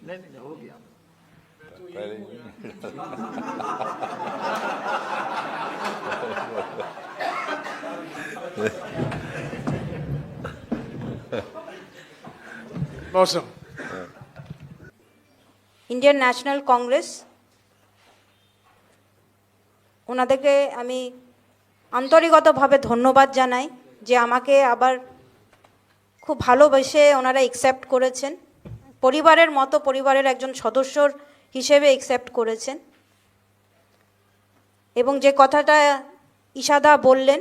नहीं नहीं हो गया पहले मौसम ইন্ডিয়ান ন্যাশনাল কংগ্রেস ওনাদেরকে আমি আন্তরিকতভাবে ধন্যবাদ জানাই যে আমাকে আবার খুব ভালোবেসে ওনারা একসেপ্ট করেছেন পরিবারের মতো পরিবারের একজন সদস্যর হিসেবে একসেপ্ট করেছেন। এবং যে কথাটা ইশাদা বললেন,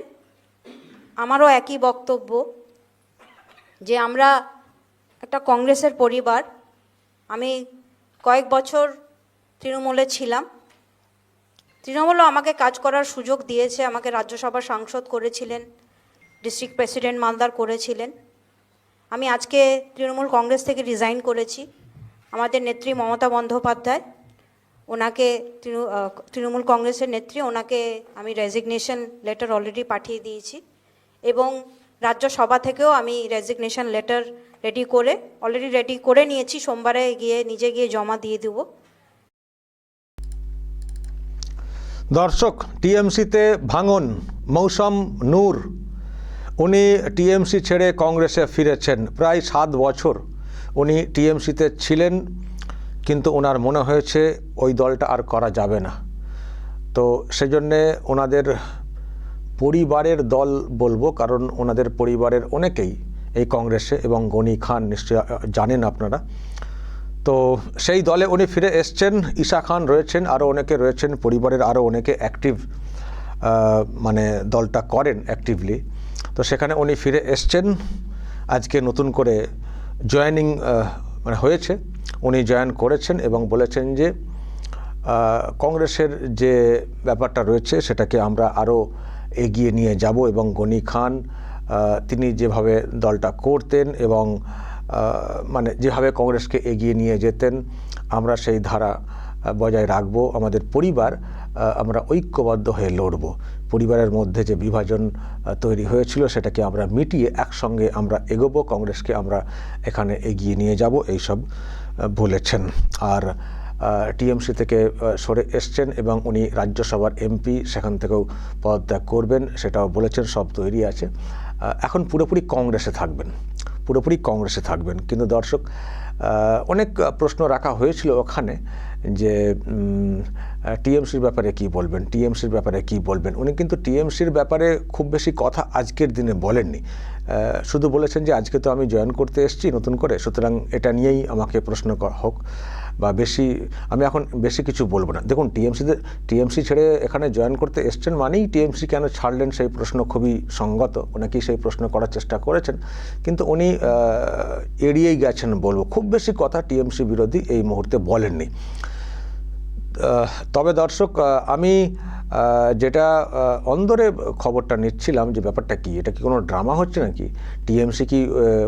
আমারও একই বক্তব্য যে আমরা একটা কংগ্রেসের পরিবার। আমি কয়েক বছর তৃণমূলে ছিলাম। তৃণমূলও আমাকে কাজ করার সুযোগ দিয়েছে, আমাকে রাজ্যসভার সাংসদ করেছিলেন ডিস্ট্রিক্ট প্রেসিডেন্ট মালদার করেছিলেন। আমি আজকে তৃণমূল কংগ্রেস থেকে রিজাইন করেছি। আমাদের নেত্রী মমতা বন্দ্যোপাধ্যায়, ওনাকে তৃণ- তৃণমূল কংগ্রেসের নেত্রী, ওনাকে আমি রেজিগনেশন লেটার অলরেডি পাঠিয়ে দিয়েছি এবং রাজ্যসভা থেকেও আমি রেজিগনেশন লেটার রেডি করে অলরেডি রেডি করে নিয়েছি। সোমবারে গিয়ে নিজে গিয়ে জমা দিয়ে দেবো। দর্শক, টিএমসিতে ভাঙন, মৌসম নূর। উনি টিএমসি ছেড়ে কংগ্রেসে ফিরেছেন, প্রায় সাত বছর উনি টিএমসিতে ছিলেন, কিন্তু ওনার মনে হয়েছে ওই দলটা আর করা যাবে না। তো সেজন্যে ওনাদের পরিবারের দল বলব, কারণ ওনাদের পরিবারের অনেকেই এই কংগ্রেসে এবং গনি খান নিশ্চয় জানেন আপনারা। তো সেই দলে উনি ফিরে এসছেন, ঈশা খান রয়েছেন, আরও অনেকে রয়েছেন, পরিবারের আরও অনেকে অ্যাক্টিভ মানে দলটা করেন অ্যাক্টিভলি তো সেখানে উনি ফিরে এসছেন। আজকে নতুন করে জয়েনিং মানে হয়েছে। উনি জয়েন করেছেন এবং বলেছেন যে কংগ্রেসের যে ব্যাপারটা রয়েছে সেটাকে আমরা আরও এগিয়ে নিয়ে যাব এবং গনি খান তিনি যেভাবে দলটা করতেন এবং মানে যেভাবে কংগ্রেসকে এগিয়ে নিয়ে যেতেন, আমরা সেই ধারা বজায় রাখব। আমাদের পরিবার আমরা ঐক্যবদ্ধ হয়ে লড়ব। পরিবারের মধ্যে যে বিভাজন তৈরি হয়েছিল সেটাকে আমরা মিটিয়ে একসঙ্গে আমরা এগোবো, কংগ্রেসকে আমরা এখানে এগিয়ে নিয়ে যাব, এইসব বলেছেন। আর টিএমসি থেকে সরে এসছেন এবং উনি রাজ্যসভার এমপি, সেখান থেকেও পদত্যাগ করবেন, সেটাও বলেছেন, সব তৈরি আছে। এখন পুরোপুরি কংগ্রেসে থাকবেন, পুরোপুরি কংগ্রেসে থাকবেন। কিন্তু দর্শক অনেক প্রশ্ন রাখা হয়েছিল ওখানে। যে টিএমসির ব্যাপারে কি বলবেন, টিএমসির ব্যাপারে কি বলবেন? উনি কিন্তু টিএমসির ব্যাপারে খুব বেশি কথা আজকের দিনে বলেননি। শুধু বলেছেন যে, আজকে তো আমি জয়েন করতে এসেছি নতুন করে, সুতরাং এটা নিয়েই আমাকে প্রশ্ন হোক। বা বেশি, আমি এখন বেশি কিছু বলব না। দেখুন টিএমসিতে টিএমসি ছেড়ে এখানে জয়েন করতে এসছেন মানেই টিএমসি কেন ছাড়লেন সেই প্রশ্ন খুবই সঙ্গত। ওনাকে সেই প্রশ্ন করার চেষ্টা করেছেন। কিন্তু উনি এড়িয়েই গেছেন বলব। খুব বেশি কথা টিএমসি বিরোধী এই মুহূর্তে বলেননি। তবে দর্শক আমি যেটা অন্দরে খবরটা নিচ্ছিলাম যে ব্যাপারটা কি? এটা কি কোনো ড্রামা হচ্ছে নাকি? টিএমসি কি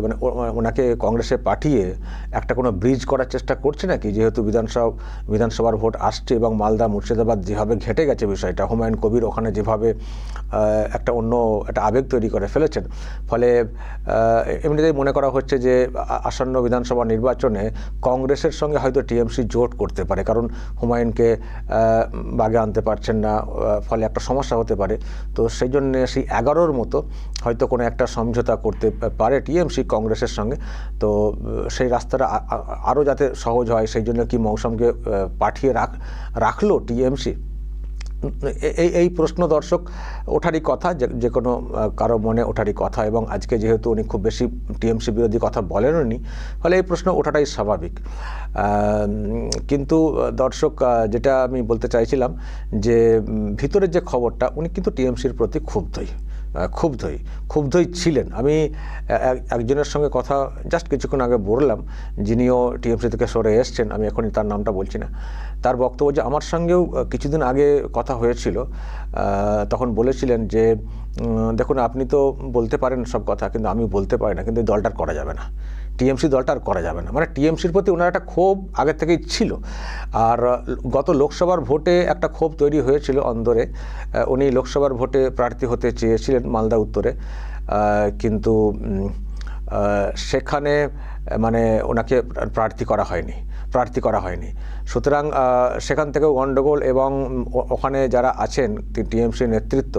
মানে ওনাকে কংগ্রেসে পাঠিয়ে একটা কোনো ব্রিজ করার চেষ্টা করছে নাকি? যেহেতু বিধানসভা, বিধানসভার ভোট আসছে এবং মালদা, মুর্শিদাবাদ যেভাবে ঘেটে গেছে বিষয়টা, হুমায়ুন কবির ওখানে যেভাবে একটা অন্য, একটা আবেগ তৈরি করে ফেলেছেন, ফলে এমনিতেই মনে করা হচ্ছে যে আসন্ন বিধানসভা নির্বাচনে কংগ্রেসের সঙ্গে হয়তো টিএমসি জোট করতে পারে, কারণ হুমায়ুনকে বাগে আনতে পারছেন না ফলে একটা সমস্যা হতে পারে। তো সেই জন্য সেই এগারোর মতো হয়তো কোনো একটা সমঝোতা করতে পারে টিএমসি কংগ্রেসের সঙ্গে। তো সেই রাস্তাটা আরও যাতে সহজ হয় সেই জন্য কি মৌসুমকে পাঠিয়ে রাখ, রাখল টিএমসি? এই এই প্রশ্ন দর্শক ওঠারই কথা, যে কোনো কারও মনে ওঠারই কথা এবং আজকে যেহেতু উনি খুব বেশি টিএমসি বিরোধী কথা বলেননি ফলে এই প্রশ্ন ওঠাটাই স্বাভাবিক। কিন্তু দর্শক যেটা আমি বলতে চাইছিলাম যে ভিতরের যে খবরটা, উনি কিন্তু টিএমসির প্রতি ক্ষুব্ধই। ক্ষুব্ধই ক্ষুব্ধই ছিলেন। আমি এক- একজনের সঙ্গে কথা জাস্ট কিছুক্ষণ আগে বললাম, যিনিও টিএমসি থেকে সরে এসছেন, আমি এখনই তার নামটা বলছি না। তার বক্তব্য যে আমার সঙ্গেও কিছুদিন আগে কথা হয়েছিল তখন বলেছিলেন যে দেখুন, আপনি তো বলতে পারেন সব কথা, কিন্তু আমি বলতে পারি না, কিন্তু দলটা দলটার করা যাবে না। টিএমসি দলটা আর করা যাবে না। মানে টিএমসির প্রতি ওনার একটা ক্ষোভ আগে থেকেই ছিল। আর গত লোকসভার ভোটে একটা ক্ষোভ তৈরি হয়েছিল অন্দরে। উনি লোকসভার ভোটে প্রার্থী হতে চেয়েছিলেন মালদা উত্তরে। কিন্তু সেখানে মানে ওনাকে প্রার্থী করা হয়নি, প্রার্থী করা হয়নি। সুতরাং সেখান থেকেও গণ্ডগোল এবং ওখানে যারা আছেন টিএমসির নেতৃত্ব,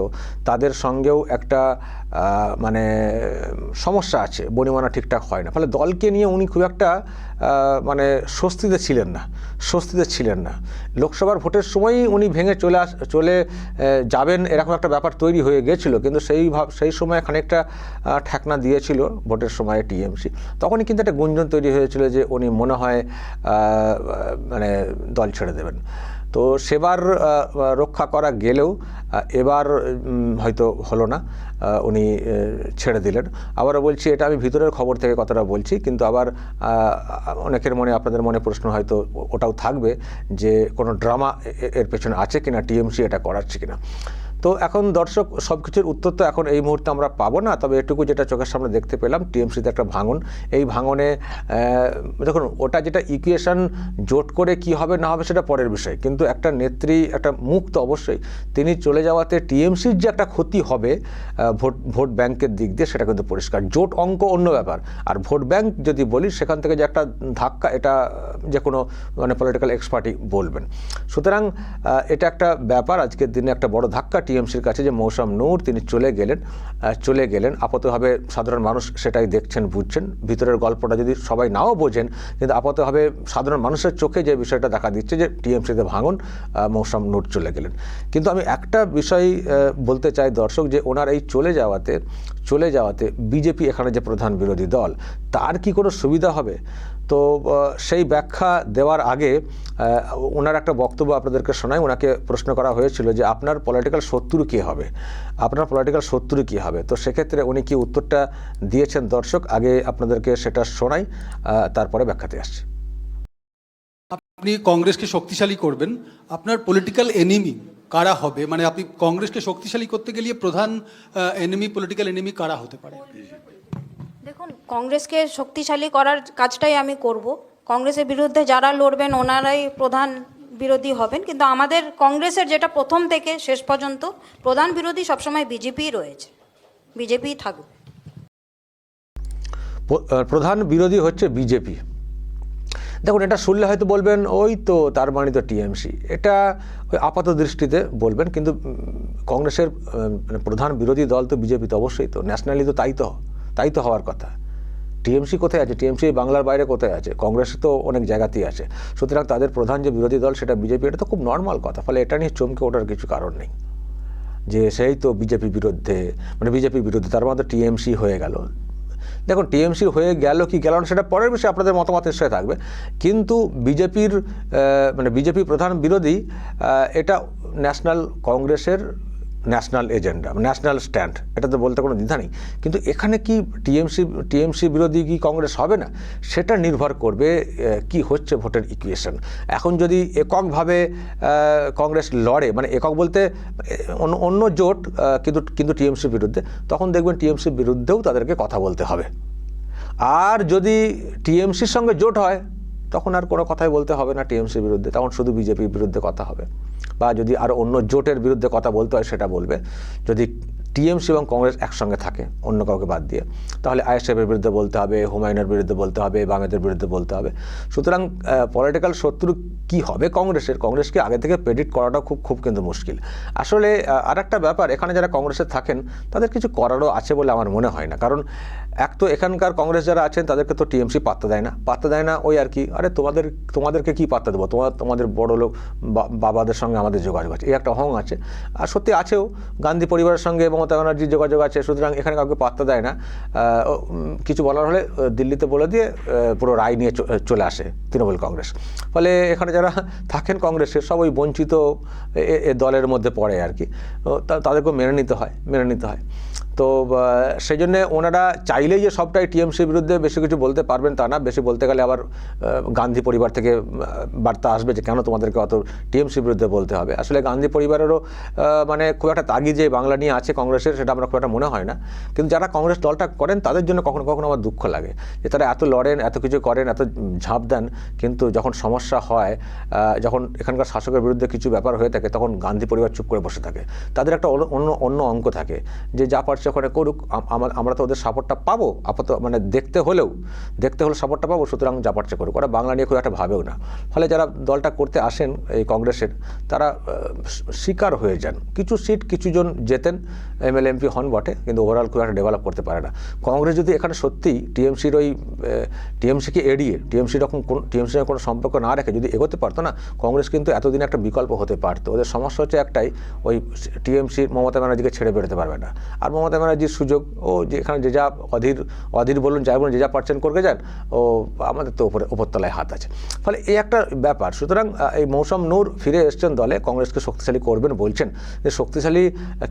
তাদের সঙ্গেও একটা মানে সমস্যা আছে বনিমানা ঠিকঠাক হয় না। ফলে দলকে নিয়ে উনি খুব একটা মানে স্বস্তিতে ছিলেন না, স্বস্তিতে ছিলেন না। লোকসভার ভোটের সময়ই উনি ভেঙে চলে আস, চলে যাবেন এরকম একটা ব্যাপার তৈরি হয়ে গেছিল, কিন্তু সেই সেই সময় খানিকটা ঠেকনা দিয়েছিল ভোটের সময় টিএমসি। তখনই কিন্তু একটা গুঞ্জন তৈরি হয়েছিল যে উনি মনে হয় মানে দল ছেড়ে দেবেন। তো সেবার রক্ষা করা গেলেও এবার হয়তো হলো না উনি ছেড়ে দিলেন। আবারও বলছি, এটা আমি ভিতরের খবর থেকে কথাটা বলছি, কিন্তু আবার অনেকের মনে, আপনাদের মনে প্রশ্ন হয়তো ওটাও থাকবে যে কোনো ড্রামা এর পেছনে আছে কিনা, টিএমসি এটা করাচ্ছে কিনা। তো এখন দর্শক সব কিছুর উত্তর তো এখন এই মুহূর্তে আমরা পাবো না। তবে এটুকু যেটা চোখের সামনে দেখতে পেলাম, টিএমসিতে একটা ভাঙন। এই ভাঙনে দেখুন, ওটা যেটা ইকুয়েশন জোট করে কি হবে না হবে সেটা পরের বিষয়। কিন্তু একটা নেত্রী, একটা মুখ তো অবশ্যই। তিনি চলে যাওয়াতে টিএমসির যে একটা ক্ষতি হবে ভোট ভোট ব্যাংকের দিক দিয়ে সেটা কিন্তু পরিষ্কার। জোট অঙ্ক অন্য ব্যাপার। আর ভোট ব্যাংক যদি বলি, সেখান থেকে যে একটা ধাক্কা, এটা যে কোনো মানে পলিটিক্যাল এক্সপার্টই বলবেন। সুতরাং এটা একটা ব্যাপার। আজকের দিনে একটা বড় ধাক্কা। টিএমসির কাছে যে মৌসাম নূর তিনি চলে গেলেন চলে গেলেন। আপাতভাবে সাধারণ মানুষ সেটাই দেখছেন, বুঝছেন। ভিতরের গল্পটা যদি সবাই নাও বোঝেন, কিন্তু আপাতভাবে সাধারণ মানুষের চোখে যে বিষয়টা দেখা দিচ্ছে যে টিএমসিতে ভাঙন মৌসাম নূর চলে গেলেন। কিন্তু আমি একটা বিষয় বলতে চাই দর্শক, যে ওনার এই চলে যাওয়াতে চলে যাওয়াতে বিজেপি এখানে যে প্রধান বিরোধী দল, তার কি কোনো সুবিধা হবে? তো সেই ব্যাখ্যা দেওয়ার আগে ওনার একটা বক্তব্য আপনাদেরকে শোনাই। ওনাকে প্রশ্ন করা হয়েছিল যে আপনার পলিটিক্যাল শত্রু কী হবে? আপনার পলিটিক্যাল শত্রু কী হবে? তো সেক্ষেত্রে উনি কি উত্তরটা দিয়েছেন দর্শক? আগে আপনাদেরকে সেটা শোনাই তারপরে ব্যাখ্যাতে আসছি। আপনি কংগ্রেসকে শক্তিশালী করবেন। আপনার পলিটিক্যাল এনিমি কারা হবে? মানে আপনি কংগ্রেসকে শক্তিশালী করতে গেলে প্রধান এনিমি পলিটিক্যাল এনিমি কারা হতে পারে? দেখুন কংগ্রেসকে শক্তিশালী করার কাজটাই আমি করব। কংগ্রেসের বিরুদ্ধে যারা লড়বেন ওনারাই প্রধান বিরোধী হবেন। কিন্তু আমাদের কংগ্রেসের যেটা প্রথম থেকে শেষ পর্যন্ত প্রধান বিরোধী সবসময় বিজেপিই রয়েছে। বিজেপিই থাকবে প্রধান বিরোধী হচ্ছে বিজেপি। দেখুন, এটা শুনলে হয়তো বলবেন, ওই তো তার মানে তো টিএমসি। এটা ওই আপাত দৃষ্টিতে বলবেন, কিন্তু কংগ্রেসের মানে প্রধান বিরোধী দল তো বিজেপি তো অবশ্যই তো, ন্যাশনালি তো তাই তো তাই তো হওয়ার কথা। টিএমসি কোথায় আছে? টিএমসি বাংলার বাইরে কোথায় আছে? কংগ্রেস তো অনেক জায়গাতেই আছে। সুতরাং তাদের প্রধান যে বিরোধী দল, সেটা বিজেপি, এটা তো খুব নর্মাল কথা, ফলে এটা নিয়ে চমকে ওঠার কিছু কারণ নেই। যে সেই তো বিজেপি বিরুদ্ধে মানে বিজেপির বিরুদ্ধে, তার মধ্যে টিএমসি হয়ে গেল। দেখুন, টিএমসি হয়ে গেল কি গেল না, সেটা পরের বিষয়ে আপনাদের মতামত নিশ্চয়ই থাকবে। কিন্তু বিজেপির মানে বিজেপি প্রধান বিরোধী এটা ন্যাশনাল কংগ্রেসের ন্যাশনাল এজেন্ডা ন্যাশনাল স্ট্যান্ড, এটা তো বলতে কোনো দ্বিধা নেই। কিন্তু এখানে কি টিএমসি টিএমসি বিরোধী কি কংগ্রেস হবে না? সেটা নির্ভর করবে কি হচ্ছে ভোটের ইকুয়েশন এখন যদি এককভাবে কংগ্রেস লড়ে মানে একক বলতে অন্য জোট কিন্তু কিন্তু টিএমসির বিরুদ্ধে, তখন দেখবেন টিএমসির বিরুদ্ধেও তাদেরকে কথা বলতে হবে। আর যদি টিএমসির সঙ্গে জোট হয়, তখন আর কোনো কথাই বলতে হবে না টিএমসির বিরুদ্ধে, তখন শুধু বিজেপির বিরুদ্ধে কথা হবে। বা যদি আরও অন্য জোটের বিরুদ্ধে কথা বলতে হয়, সেটা বলবে। যদি টিএমসি এবং কংগ্রেস একসঙ্গে থাকে, অন্য কাউকে বাদ দিয়ে, তাহলে আইএসএফের বিরুদ্ধে বলতে হবে, হুমায়ুনের বিরুদ্ধে বলতে হবে, বামেদের বিরুদ্ধে বলতে হবে। সুতরাং পলিটিক্যাল শত্রু কি হবে কংগ্রেসের? কংগ্রেসকে আগে থেকে প্রেডিক্ট করাটা খুব খুব কিন্তু মুশকিল। আসলে আর একটা ব্যাপার, এখানে যারা কংগ্রেসে থাকেন, তাদের কিছু করারও আছে বলে আমার মনে হয় না। কারণ এক তো এখানকার কংগ্রেস যারা আছেন, তাদেরকে তো টিএমসি পাত্তা দেয় না। পাত্তা দেয় না ওই আর কি, আরে তোমাদের, তোমাদেরকে কি পাত্তা দেবো? তোমার তোমাদের বড় লোক বাবাদের সঙ্গে আমাদের যোগাযোগ আছে। এই একটা হং আছে। আর সত্যি আছেও, গান্ধী পরিবারের সঙ্গে মমতা ব্যানার্জির যোগাযোগ আছে, সুতরাং এখানে কাউকে পাত্তা দেয় না। কিছু বলার হলে দিল্লিতে বলে দিয়ে পুরো রায় নিয়ে চলে আসে তৃণমূল কংগ্রেস। ফলে এখানে যারা থাকেন কংগ্রেসের সব ওই বঞ্চিত এ- দলের মধ্যে পড়ে আর কি। তাদেরকেও মেনে নিতে হয়, মেনে নিতে হয়। তো সেই জন্যে ওনারা চাইলেই যে সবটাই টিএমসির বিরুদ্ধে বেশি কিছু বলতে পারবেন তা না, বেশি বলতে গেলে আবার গান্ধী পরিবার থেকে বার্তা আসবে যে কেন তোমাদেরকে অত টিএমসির বিরুদ্ধে বলতে হবে। আসলে গান্ধী পরিবারেরও মানে খুব একটা তাগি যে বাংলা নিয়ে আছে কংগ্রেসের, সেটা আমরা খুব একটা মনে হয় না। কিন্তু যারা কংগ্রেস দলটা করেন, তাদের জন্য কখনো কখনো আমার দুঃখ লাগে যে তারা এত লড়েন, এত কিছু করেন, এত ঝাঁপ দেন, কিন্তু যখন সমস্যা হয় যখন এখানকার শাসকের বিরুদ্ধে কিছু ব্যাপার হয়ে থাকে, তখন গান্ধী পরিবার চুপ করে বসে থাকে। তাদের একটা অন্য- অন্য অঙ্ক থাকে যে যা পারছে ওখানে করুক, আমা- আমরা তো ওদের সাপোর্টটা পাবো। পাবো, আপাতত মানে দেখতে হলেও, দেখতে হলে সাপোর্টটা পাবো, সুতরাং জাপারচে করুক। ওরা বাংলা নিয়ে খুব একটা ভাবেও না। ফলে যারা দলটা করতে আসেন এই কংগ্রেসের, তারা শিকার হয়ে যান। কিছু সিট কিছুজন জেতেন, এমএলএ, এমপি হন বটে, কিন্তু ওভারঅল খুব একটা ডেভেলপ করতে পারে না। কংগ্রেস যদি এখানে সত্যি টিএমসির ওই টিএমসিকে এড়িয়ে টিএমসি রকম কোন, টিএমসির কোনো সম্পর্ক না রেখে যদি এগোতে পারতো না, কংগ্রেস কিন্তু এতদিন একটা বিকল্প হতে পারতো। ওদের সমস্যা হচ্ছে একটাই, ওই টিএমসি মমতা ব্যানার্জিকে ছেড়ে বেরোতে পারবে না। আর মমতা ব্যানার্জির সুযোগ, ও যেখানে যে যা অধীর অধীর বলুন, যাই বলুন, যে যা পারছেন করবে যান, ও আমাদের তো ওপরে উপরতলায় হাত আছে। ফলে এই একটা ব্যাপার, সুতরাং এই মৌসম নূর ফিরে এসছেন দলে, কংগ্রেসকে শক্তিশালী করবেন বলছেন। যে শক্তিশালী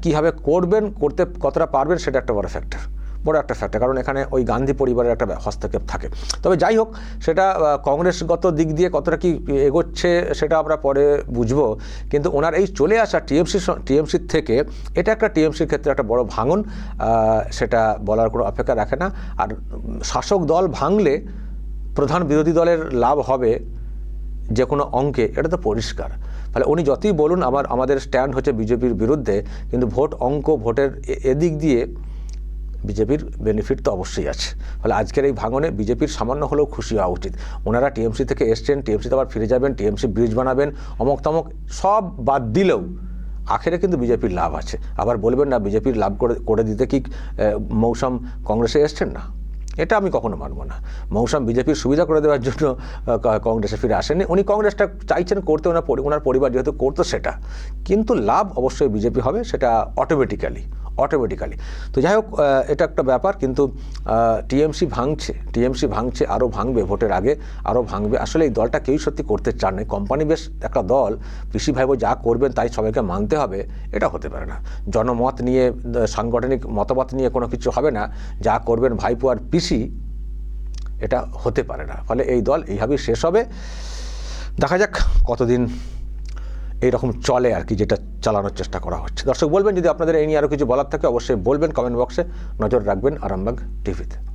কীভাবে করবেন, করতে কতটা পারবেন, সেটা একটা বড় ফ্যাক্টর বড় একটা ফ্যাক্টর, কারণ এখানে ওই গান্ধী পরিবারের একটা হস্তক্ষেপ থাকে। তবে যাই হোক, সেটা কংগ্রেসগত দিক দিয়ে কতটা কি এগোচ্ছে সেটা আমরা পরে বুঝব, কিন্তু ওনার এই চলে আসা টিএমসি টিএমসির থেকে এটা একটা টিএমসির ক্ষেত্রে একটা বড় ভাঙন সেটা বলার কোনো অপেক্ষা রাখে না। আর শাসক দল ভাঙলে প্রধান বিরোধী দলের লাভ হবে যে কোনো অঙ্কে, এটা তো পরিষ্কার। তাহলে উনি যতই বলুন, আমার, আমাদের স্ট্যান্ড হচ্ছে বিজেপির বিরুদ্ধে, কিন্তু ভোট অঙ্ক, ভোটের এদিক দিয়ে বিজেপির বেনিফিট তো অবশ্যই আছে। ফলে আজকের এই ভাঙনে বিজেপির সামান্য হলেও খুশি হওয়া উচিত। ওনারা টিএমসি থেকে এসছেন, টিএমসিতে আবার ফিরে যাবেন, টিএমসি ব্রিজ বানাবেন অমক তমক সব বাদ দিলেও আখেরে কিন্তু বিজেপির লাভ আছে। আবার বলবেন না, বিজেপির লাভ করে করে দিতে কি মৌসুম কংগ্রেসে এসছেন? না, এটা আমি কখনো মানব না। মৌসুম বিজেপির সুবিধা করে দেওয়ার জন্য কংগ্রেসে ফিরে আসেননি। উনি কংগ্রেসটা চাইছেন করতে, ওনার ওনার পরিবার যেহেতু করতো সেটা। কিন্তু লাভ অবশ্যই বিজেপি হবে, সেটা অটোমেটিক্যালি অটোমেটিক্যালি তো যাই হোক এটা একটা ব্যাপার, কিন্তু টিএমসি ভাঙছে টিএমসি ভাঙছে আরও ভাঙবে ভোটের আগে আরও ভাঙবে। আসলে এই দলটা কেউই সত্যি করতে চান না। কোম্পানি বেশ একটা দল পিসি ভাইবো যা করবেন তাই সবাইকে মানতে হবে, এটা হতে পারে না। জনমত নিয়ে সাংগঠনিক মতামত নিয়ে কোনো কিছু হবে না। যা করবেন ভাইপো আর পিসি, এটা হতে পারে না। ফলে এই দল এইভাবেই শেষ হবে। দেখা যাক কতদিন এইরকম চলে আর কি, যেটা চালানোর চেষ্টা করা হচ্ছে। দর্শক, বলবেন যদি আপনাদের এই নিয়ে আরও কিছু বলার থাকে, অবশ্যই বলবেন কমেন্ট বক্সে। নজর রাখবেন আরামবাগ টিভিতে।